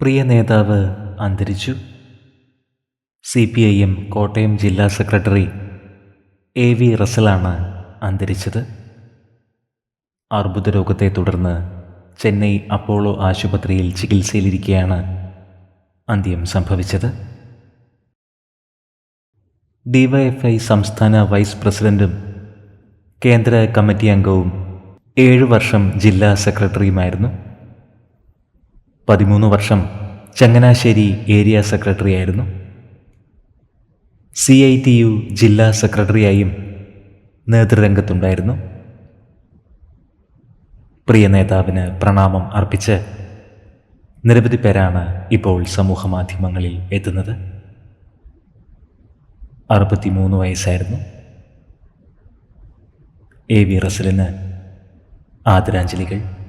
പ്രിയ നേതാവ് അന്തരിച്ചു. C P I M Kottayam ജില്ലാ സെക്രട്ടറി എ വി റസലാണ് അന്തരിച്ചത്. അർബുദ രോഗത്തെ തുടർന്ന് ചെന്നൈ അപ്പോളോ ആശുപത്രിയിൽ ചികിത്സയിലിരിക്കെയാണ് അന്ത്യം സംഭവിച്ചത്. ഡിവൈഎഫ്ഐ സംസ്ഥാന വൈസ് പ്രസിഡന്റും കേന്ദ്ര കമ്മിറ്റി അംഗവും ഏഴു വർഷം ജില്ലാ സെക്രട്ടറിയുമായിരുന്നു. പതിമൂന്ന് വർഷം ചങ്ങനാശ്ശേരി ഏരിയ സെക്രട്ടറിയായിരുന്നു സി ഐ ടി യു ജില്ലാ സെക്രട്ടറിയായും നേതൃരംഗത്തുണ്ടായിരുന്നു. പ്രിയ നേതാവിന് പ്രണാമം അർപ്പിച്ച് നിരവധി പേരാണ് ഇപ്പോൾ സമൂഹ മാധ്യമങ്ങളിൽ എത്തുന്നത്. അറുപത്തിമൂന്ന് വയസ്സായിരുന്നു. എ വി റസലിന് ആദരാഞ്ജലികൾ.